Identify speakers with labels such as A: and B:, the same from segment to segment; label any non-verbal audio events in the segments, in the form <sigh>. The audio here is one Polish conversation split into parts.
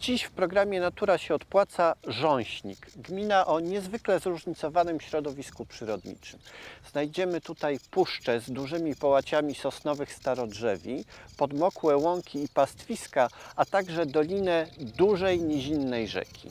A: Dziś w programie Natura się odpłaca Rząśnik, gmina o niezwykle zróżnicowanym środowisku przyrodniczym. Znajdziemy tutaj puszcze z dużymi połaciami sosnowych starodrzewi, podmokłe łąki i pastwiska, a także dolinę dużej nizinnej rzeki.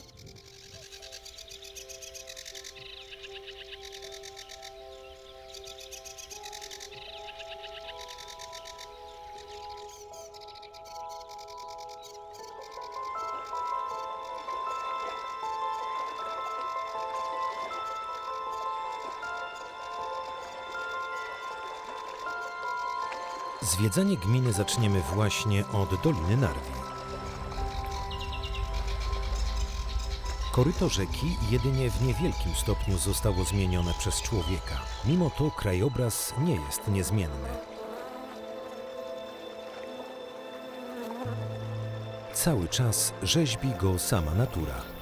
B: Zwiedzanie gminy zaczniemy właśnie od Doliny Narwi. Koryto rzeki jedynie w niewielkim stopniu zostało zmienione przez człowieka. Mimo to krajobraz nie jest niezmienny. Cały czas rzeźbi go sama natura.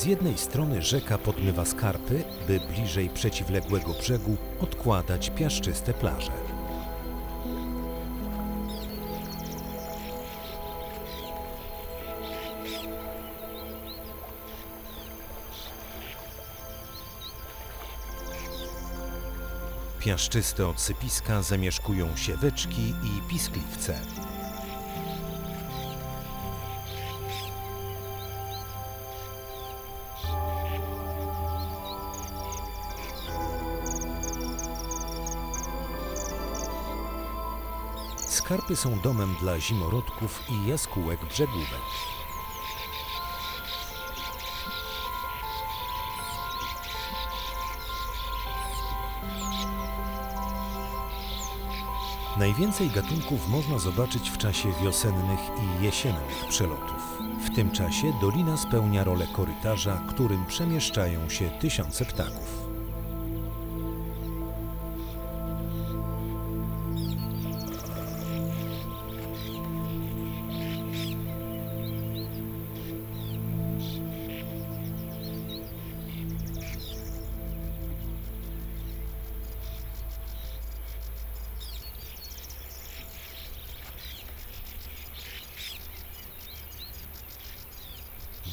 B: Z jednej strony rzeka podmywa skarpy, by bliżej przeciwległego brzegu odkładać piaszczyste plaże. Piaszczyste odsypiska zamieszkują sieweczki i piskliwce. Skarpy są domem dla zimorodków i jaskółek brzegówek. Najwięcej gatunków można zobaczyć w czasie wiosennych i jesiennych przelotów. W tym czasie dolina spełnia rolę korytarza, którym przemieszczają się tysiące ptaków.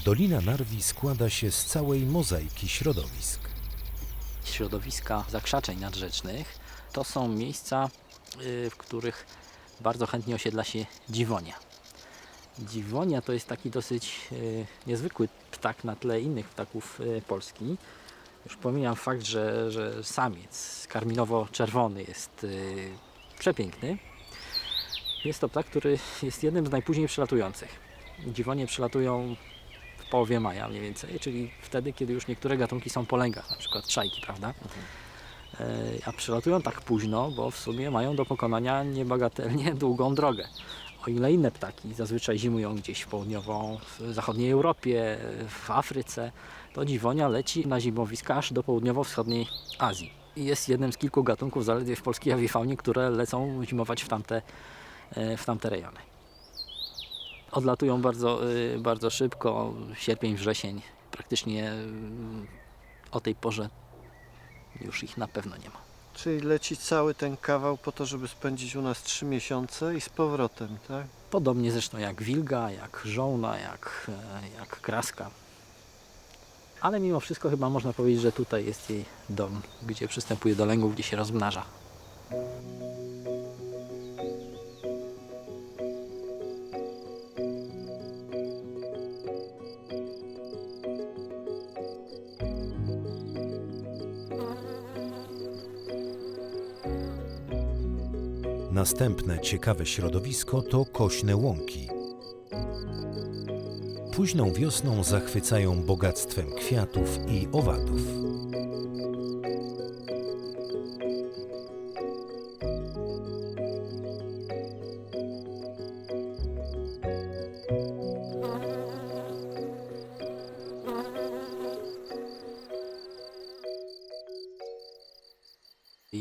B: Dolina Narwi składa się z całej mozaiki środowisk.
C: środowiska zakrzaczeń nadrzecznych to są miejsca, y, w których bardzo chętnie osiedla się dziwonia. Dziwonia to jest taki dosyć y, niezwykły ptak na tle innych ptaków y, Polski. Już pomijam fakt, że, że samiec karminowo-czerwony jest przepiękny. Jest to ptak, który jest jednym z najpóźniej przylatujących. Dziwonie przylatują połowie maja mniej więcej, czyli wtedy, kiedy już niektóre gatunki są po lęgach, na przykład trzajki, prawda? E, A przylatują tak późno, bo w sumie mają do pokonania niebagatelnie <laughs> długą drogę. O ile inne ptaki zazwyczaj zimują gdzieś w południowo, w zachodniej Europie, w Afryce, to dziwonia leci na zimowiska aż do południowo-wschodniej Azji. I jest jednym z kilku gatunków zaledwie w polskiej awiefaunie, które lecą zimować w tamte, e, w tamte rejony. Odlatują bardzo, y, bardzo szybko, sierpień, wrzesień. Praktycznie y, o tej porze już ich na pewno nie ma.
A: Czyli leci cały ten kawał po to, żeby spędzić u nas trzy miesiące i z powrotem, tak?
C: Podobnie zresztą jak wilga, jak żołna, jak, e, jak kraska. Ale mimo wszystko chyba można powiedzieć, że tutaj jest jej dom, gdzie przystępuje do lęgów, gdzie się rozmnaża.
B: Następne ciekawe środowisko to kośne łąki. Późną wiosną zachwycają bogactwem kwiatów i owadów.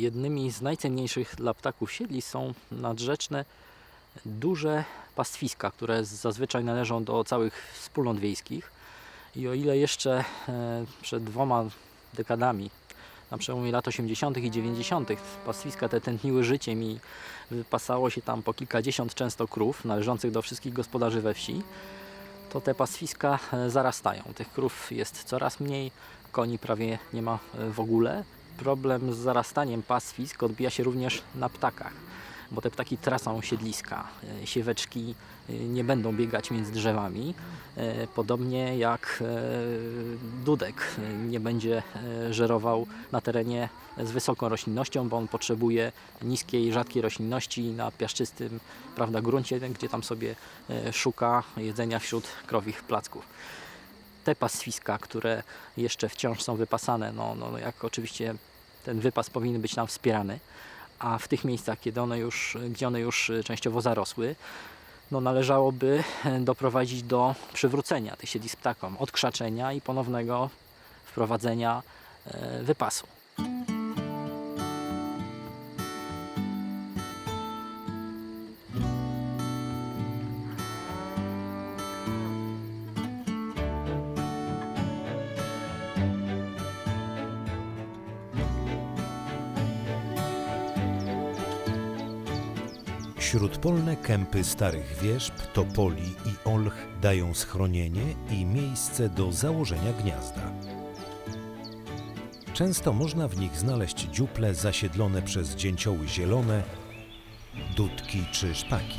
C: Jednymi z najcenniejszych dla ptaków siedli są nadrzeczne duże pastwiska, które zazwyczaj należą do całych wspólnot wiejskich. I o ile jeszcze e, przed dwoma dekadami na przełomie lat 80. i 90. pastwiska te tętniły życiem i wypasało się tam po kilkadziesiąt często krów należących do wszystkich gospodarzy we wsi, to te pastwiska e, zarastają. Tych krów jest coraz mniej, koni prawie nie ma e, w ogóle. Problem z zarastaniem pastwisk odbija się również na ptakach, bo te ptaki tracą siedliska. E, Sieweczki e, nie będą biegać między drzewami, e, podobnie jak dudek nie będzie żerował na terenie z wysoką roślinnością, bo on potrzebuje niskiej, rzadkiej roślinności na piaszczystym prawda, gruncie, gdzie tam sobie szuka jedzenia wśród krowich placków. Te pastwiska, które jeszcze wciąż są wypasane, no, no jak oczywiście ten wypas powinien być nam wspierany, a w tych miejscach, kiedy one już, gdzie one już e, częściowo zarosły, no należałoby e, doprowadzić do przywrócenia tych siedlisk ptakom, odkrzaczenia i ponownego wprowadzenia e, wypasu.
B: Śródpolne kępy starych wierzb, topoli i olch dają schronienie i miejsce do założenia gniazda. Często można w nich znaleźć dziuple zasiedlone przez dzięcioły zielone, dudki czy szpaki.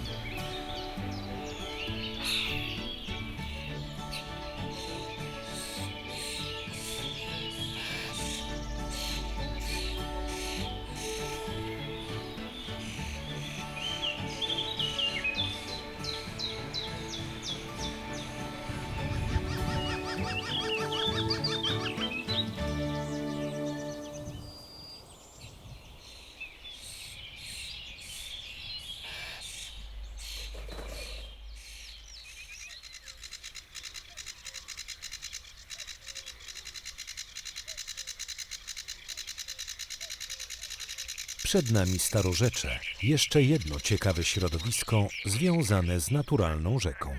B: Przed nami Starorzecze, jeszcze jedno ciekawe środowisko związane z naturalną rzeką.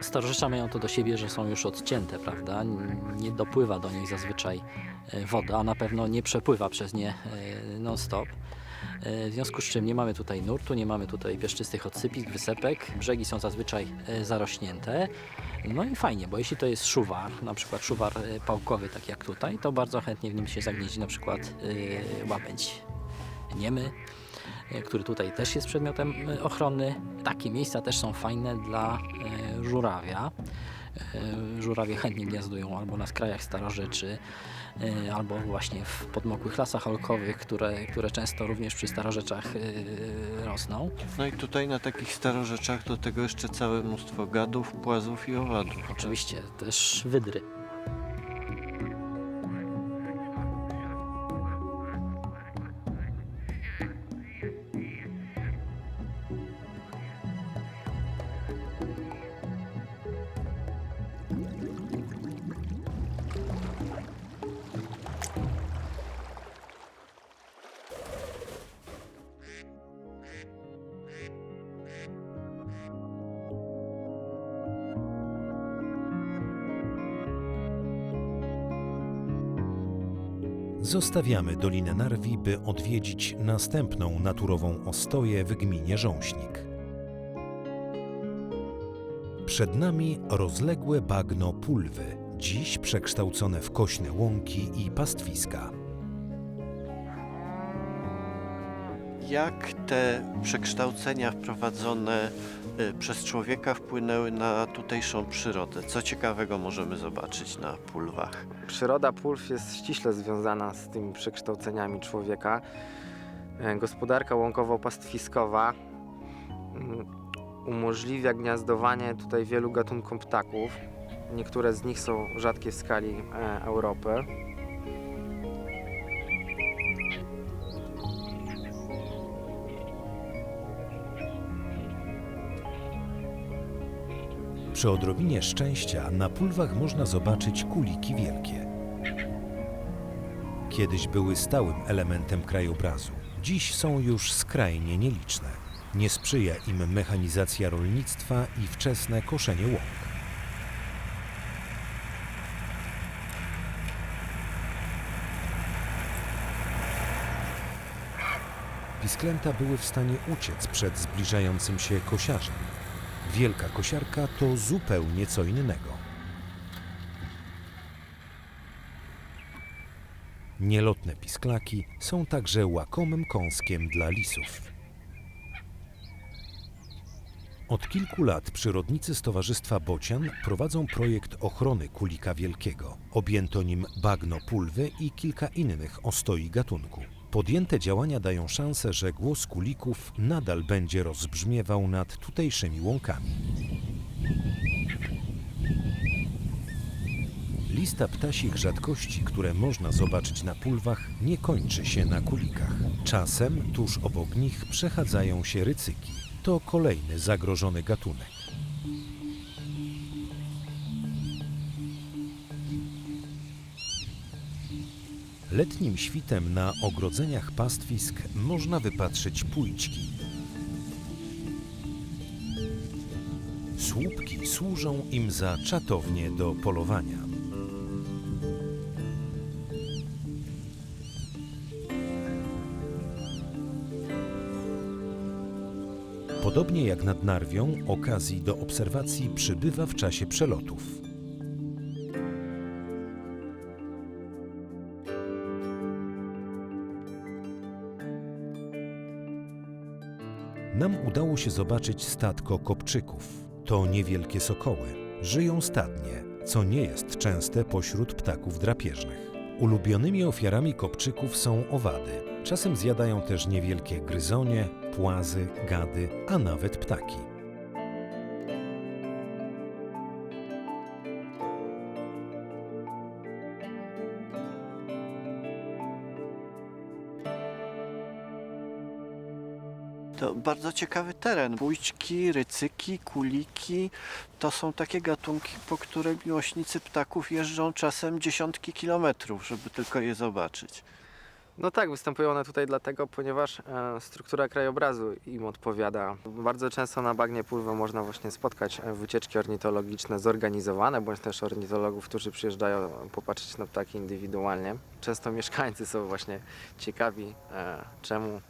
C: Starorzecza mają to do siebie, że są już odcięte, prawda? Nie dopływa do nich zazwyczaj e, woda, a na pewno nie przepływa przez nie e, non-stop. E, W związku z czym nie mamy tutaj nurtu, nie mamy tutaj piaszczystych odsypisk, wysepek. Brzegi są zazwyczaj e, zarośnięte. No i fajnie, bo jeśli to jest szuwar, na przykład szuwar e, pałkowy, tak jak tutaj, to bardzo chętnie w nim się zagnieździ na przykład łabędź niemy, który tutaj też jest przedmiotem ochrony. Takie miejsca też są fajne dla żurawia. Żurawie chętnie gniazdują albo na skrajach starorzeczy, albo właśnie w podmokłych lasach olkowych, które, które często również przy starorzeczach e, rosną.
A: No i tutaj na takich starorzeczach do tego jeszcze całe mnóstwo gadów, płazów i owadów.
C: Oczywiście też wydry.
B: Zostawiamy Dolinę Narwi, by odwiedzić następną naturową ostoję w gminie Rząśnik. Przed nami rozległe bagno pulwy, dziś przekształcone w kośne łąki i pastwiska.
A: Jak te przekształcenia wprowadzone y, przez człowieka wpłynęły na tutejszą przyrodę? Co ciekawego możemy zobaczyć na pulwach?
D: Przyroda pulw jest ściśle związana z tymi przekształceniami człowieka. E, Gospodarka łąkowo-pastwiskowa mm, umożliwia gniazdowanie tutaj wielu gatunkom ptaków. Niektóre z nich są rzadkie w skali e, Europy.
B: Przy odrobinie szczęścia na pulwach można zobaczyć kuliki wielkie. kiedyś były stałym elementem krajobrazu. Dziś są już skrajnie nieliczne. Nie sprzyja im mechanizacja rolnictwa i wczesne koszenie łąk. Pisklęta były w stanie uciec przed zbliżającym się kosiarzem. Wielka kosiarka to zupełnie co innego. Nielotne pisklaki są także łakomym kąskiem dla lisów. Od kilku lat przyrodnicy Stowarzystwa Bocian prowadzą projekt ochrony kulika wielkiego. Objęto nim bagno pulwy i kilka innych ostoi gatunku. Podjęte działania dają szansę, że głos kulików nadal będzie rozbrzmiewał nad tutejszymi łąkami. Lista ptasich rzadkości, które można zobaczyć na pulwach, nie kończy się na kulikach. Czasem tuż obok nich przechadzają się rycyki. To kolejny zagrożony gatunek. Letnim świtem na ogrodzeniach pastwisk można wypatrzyć pójczki. Słupki służą im za czatownie do polowania. Podobnie jak nad Narwią, okazji do obserwacji przybywa w czasie przelotów. Nam udało się zobaczyć statko kopczyków. To niewielkie sokoły. Żyją stadnie, co nie jest częste pośród ptaków drapieżnych. Ulubionymi ofiarami kopczyków są owady. Czasem zjadają też niewielkie gryzonie, płazy, gady, a nawet ptaki.
A: Bardzo ciekawy teren. Bójczki, rycyki, kuliki to są takie gatunki, po które miłośnicy ptaków jeżdżą czasem dziesiątki kilometrów, żeby tylko je zobaczyć.
D: No tak, występują one tutaj dlatego, ponieważ e, struktura krajobrazu im odpowiada. Bardzo często na bagnie pływę można właśnie spotkać e, wycieczki ornitologiczne zorganizowane, bądź też ornitologów, którzy przyjeżdżają popatrzeć na ptaki indywidualnie. Często mieszkańcy są właśnie ciekawi, e, czemu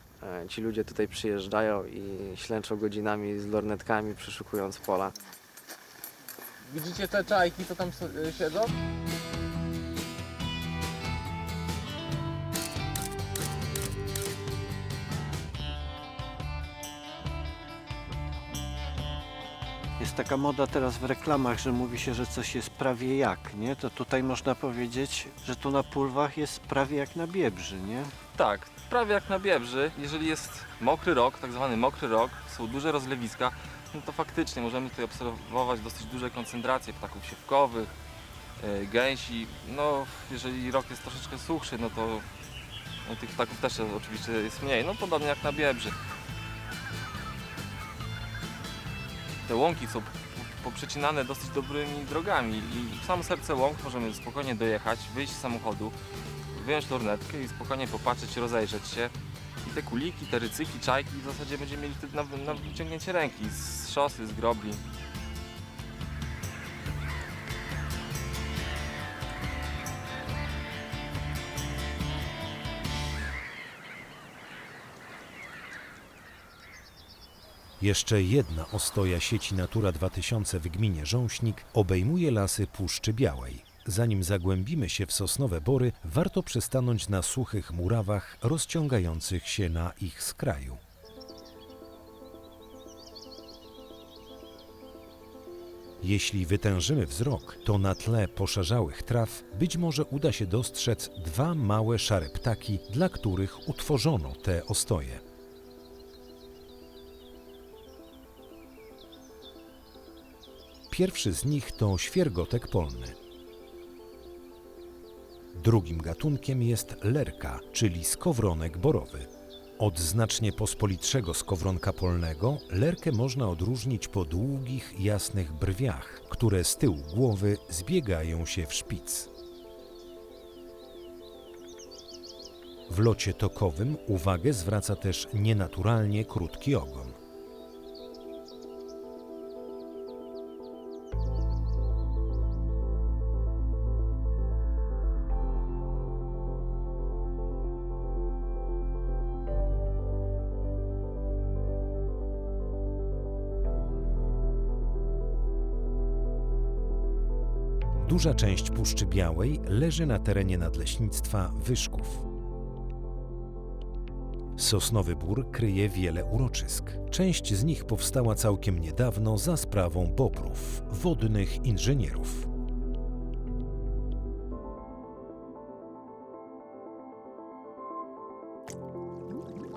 D: ci ludzie tutaj przyjeżdżają i ślęczą godzinami z lornetkami, przeszukując pola.
E: Widzicie te czajki, co tam y, siedzą?
A: Taka moda teraz w reklamach, że mówi się, że coś jest prawie jak, nie? To tutaj można powiedzieć, że tu na pulwach jest prawie jak na Biebrzy, nie?
F: Tak, prawie jak na Biebrzy. Jeżeli jest mokry rok, tak zwany mokry rok, są duże rozlewiska, no to faktycznie możemy tutaj obserwować dosyć duże koncentracje ptaków siewkowych, e, gęsi. No, jeżeli rok jest troszeczkę suchszy, no to no, tych ptaków też oczywiście jest mniej. No, podobnie jak na Biebrzy. Te łąki są poprzecinane dosyć dobrymi drogami i w samo serce łąk możemy spokojnie dojechać, wyjść z samochodu, wyjąć lornetkę i spokojnie popatrzeć, rozejrzeć się. I te kuliki, te rycyki, czajki w zasadzie będziemy mieli wtedy na, na wyciągnięcie ręki z szosy, z grobli.
B: Jeszcze jedna ostoja sieci Natura 2000 w gminie Rząśnik obejmuje lasy Puszczy Białej. Zanim zagłębimy się w sosnowe bory, warto przystanąć na suchych murawach rozciągających się na ich skraju. Jeśli wytężymy wzrok, to na tle poszarzałych traw być może uda się dostrzec dwa małe szare ptaki, dla których utworzono te ostoje. Pierwszy z nich to świergotek polny. Drugim gatunkiem jest lerka, czyli skowronek borowy. Od znacznie pospolitszego skowronka polnego lerkę można odróżnić po długich, jasnych brwiach, które z tyłu głowy zbiegają się w szpic. W locie tokowym uwagę zwraca też nienaturalnie krótki ogon. Duża część Puszczy Białej leży na terenie nadleśnictwa Wyszków. Sosnowy Bór kryje wiele uroczysk. Część z nich powstała całkiem niedawno za sprawą bobrów, wodnych inżynierów.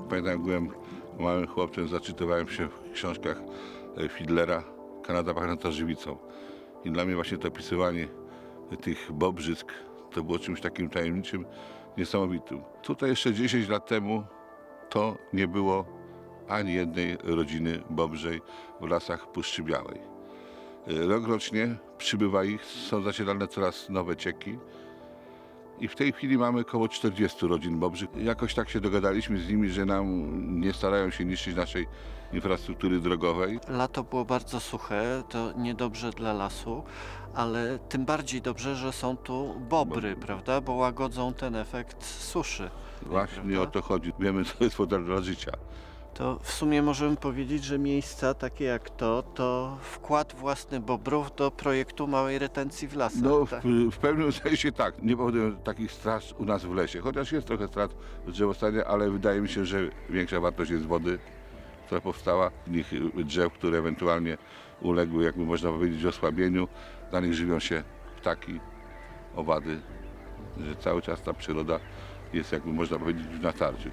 G: Pamiętam, jak byłem małym chłopcem, zaczytywałem się w książkach e, Fidlera Kanada pachnąca żywicą. I dla mnie właśnie to opisywanie tych bobrzysk to było czymś takim tajemniczym, niesamowitym. Tutaj jeszcze 10 lat temu to nie było ani jednej rodziny bobrzej w lasach Puszczy Białej. E, Rokrocznie przybywa ich, są zacielane coraz nowe cieki. I w tej chwili mamy około 40 rodzin bobrzych. Jakoś tak się dogadaliśmy z nimi, że nam nie starają się niszczyć naszej infrastruktury drogowej.
A: Lato było bardzo suche, to niedobrze dla lasu, ale tym bardziej dobrze, że są tu bobry, prawda? Bo łagodzą ten efekt suszy.
G: Właśnie
A: prawda?
G: o to chodzi. Wiemy, co jest woda dla życia.
A: To w sumie możemy powiedzieć, że miejsca takie jak to, to wkład własny bobrów do projektu małej retencji w lasach.
G: No,
A: tak?
G: w, w pewnym <laughs> sensie tak. Nie powodują takich strat u nas w lesie. Chociaż jest trochę strat w drzewostanie, ale wydaje mi się, że większa wartość jest wody, która powstała. Y, drzew, które ewentualnie uległy, jakby można powiedzieć, osłabieniu. Na nich żywią się ptaki, owady. Że cały czas ta przyroda jest, jakby można powiedzieć, w natarciu.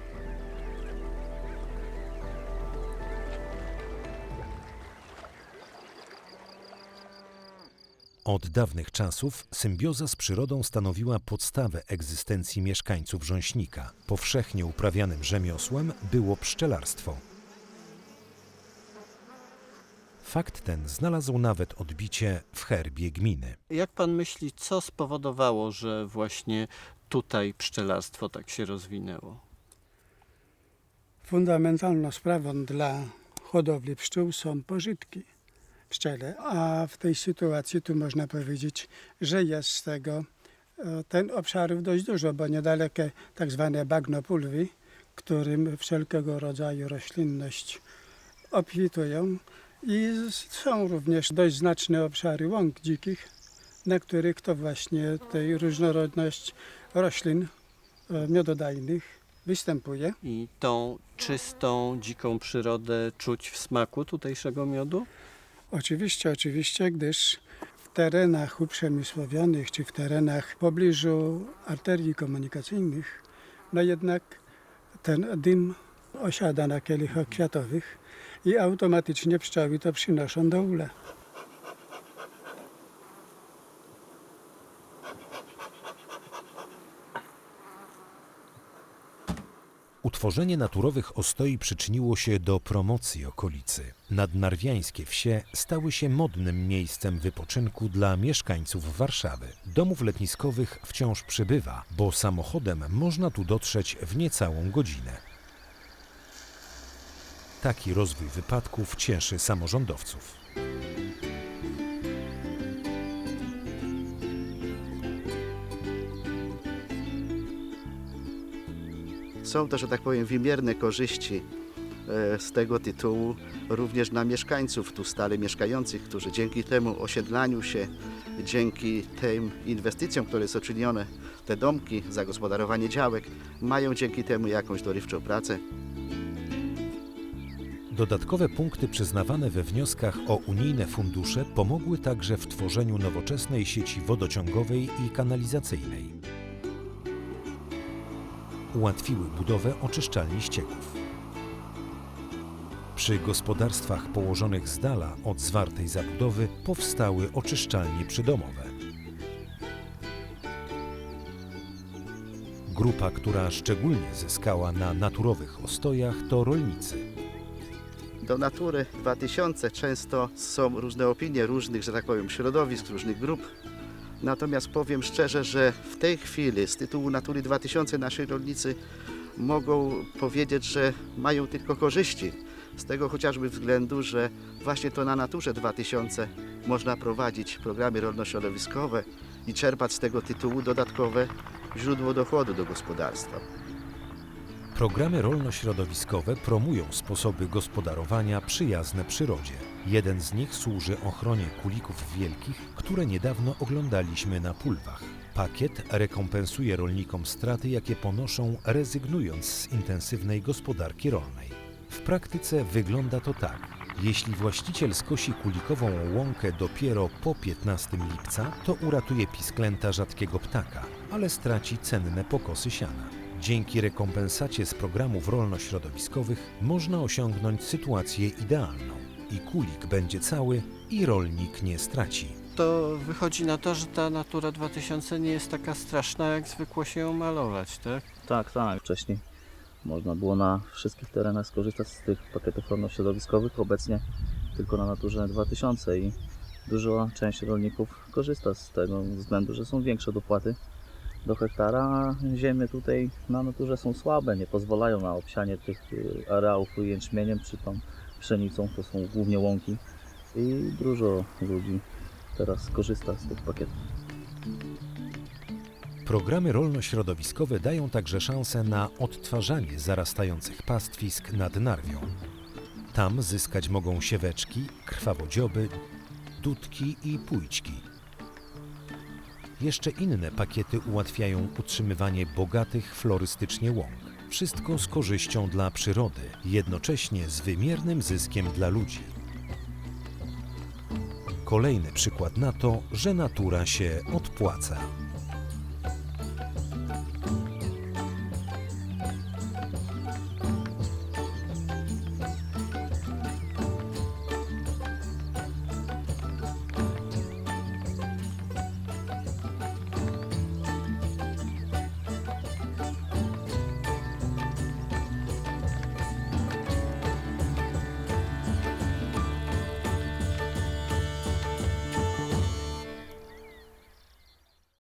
B: Od dawnych czasów symbioza z przyrodą stanowiła podstawę egzystencji mieszkańców Rząśnika. Powszechnie uprawianym rzemiosłem było pszczelarstwo. Fakt ten znalazł nawet odbicie w herbie gminy.
A: Jak pan myśli, co spowodowało, że właśnie tutaj pszczelarstwo tak się rozwinęło?
H: Fundamentalną sprawą dla hodowli pszczół są pożytki pszczele, a w tej sytuacji tu można powiedzieć, że jest z tego e, ten obszarów dość dużo, bo niedalekie tak zwane bagno pulwy, którym wszelkiego rodzaju roślinność obfitują i są również dość znaczne obszary łąk dzikich, na których to właśnie tej różnorodność roślin e, miododajnych występuje.
A: I tą czystą, dziką przyrodę czuć w smaku tutejszego miodu?
H: Oczywiście, oczywiście, gdyż w terenach uprzemysłowionych czy w terenach w pobliżu arterii komunikacyjnych, no jednak ten dym osiada na kielichach kwiatowych i automatycznie pszczoły to przynoszą do ula.
B: Utworzenie naturowych ostoi przyczyniło się do promocji okolicy. Nadnarwiańskie wsie stały się modnym miejscem wypoczynku dla mieszkańców Warszawy. Domów letniskowych wciąż przybywa, bo samochodem można tu dotrzeć w niecałą godzinę. Taki rozwój wypadków cieszy samorządowców.
I: Są to, że tak powiem, wymierne korzyści e, z tego tytułu również dla mieszkańców tu stale mieszkających, którzy dzięki temu osiedlaniu się, dzięki tym inwestycjom, które są czynione, te domki, zagospodarowanie działek, mają dzięki temu jakąś dorywczą pracę.
B: Dodatkowe punkty przyznawane we wnioskach o unijne fundusze pomogły także w tworzeniu nowoczesnej sieci wodociągowej i kanalizacyjnej. Ułatwiły budowę oczyszczalni ścieków. Przy gospodarstwach położonych z dala od zwartej zabudowy powstały oczyszczalnie przydomowe. Grupa, która szczególnie zyskała na naturowych ostojach, to rolnicy.
I: Do Natury 2000 często są różne opinie różnych, że tak powiem, środowisk, różnych grup, Natomiast powiem szczerze, że w tej chwili z tytułu Natury 2000 nasi rolnicy mogą powiedzieć, że mają tylko korzyści. Z tego chociażby względu, że właśnie to na Naturze 2000 można prowadzić programy rolno-środowiskowe i czerpać z tego tytułu dodatkowe źródło dochodu do gospodarstwa.
B: Programy rolno-środowiskowe promują sposoby gospodarowania przyjazne przyrodzie. Jeden z nich służy ochronie kulików wielkich, które niedawno oglądaliśmy na pulwach. Pakiet rekompensuje rolnikom straty, jakie ponoszą rezygnując z intensywnej gospodarki rolnej. W praktyce wygląda to tak. Jeśli właściciel skosi kulikową łąkę dopiero po 15 lipca, to uratuje pisklęta rzadkiego ptaka, ale straci cenne pokosy siana. Dzięki rekompensacie z programów rolno-środowiskowych można osiągnąć sytuację idealną. I kulik będzie cały, i rolnik nie straci.
A: To wychodzi na to, że ta Natura 2000 nie jest taka straszna, jak zwykło się ją malować, tak?
J: Tak, tak. Wcześniej można było na wszystkich terenach skorzystać z tych pakietów rolno-środowiskowych, obecnie tylko na Naturze 2000 i duża część rolników korzysta z tego względu, że są większe dopłaty do hektara, ziemie tutaj na naturze są słabe, nie pozwalają na obsianie tych y, areałów jęczmieniem czy tą pszenicą, to są głównie łąki i dużo ludzi teraz korzysta z tych pakietów.
B: Programy rolno-środowiskowe dają także szansę na odtwarzanie zarastających pastwisk nad Narwią. Tam zyskać mogą sieweczki, krwawodzioby, dudki i pójczki. Jeszcze inne pakiety ułatwiają utrzymywanie bogatych florystycznie łąk. Wszystko z korzyścią dla przyrody, jednocześnie z wymiernym zyskiem dla ludzi. Kolejny przykład na to, że natura się odpłaca.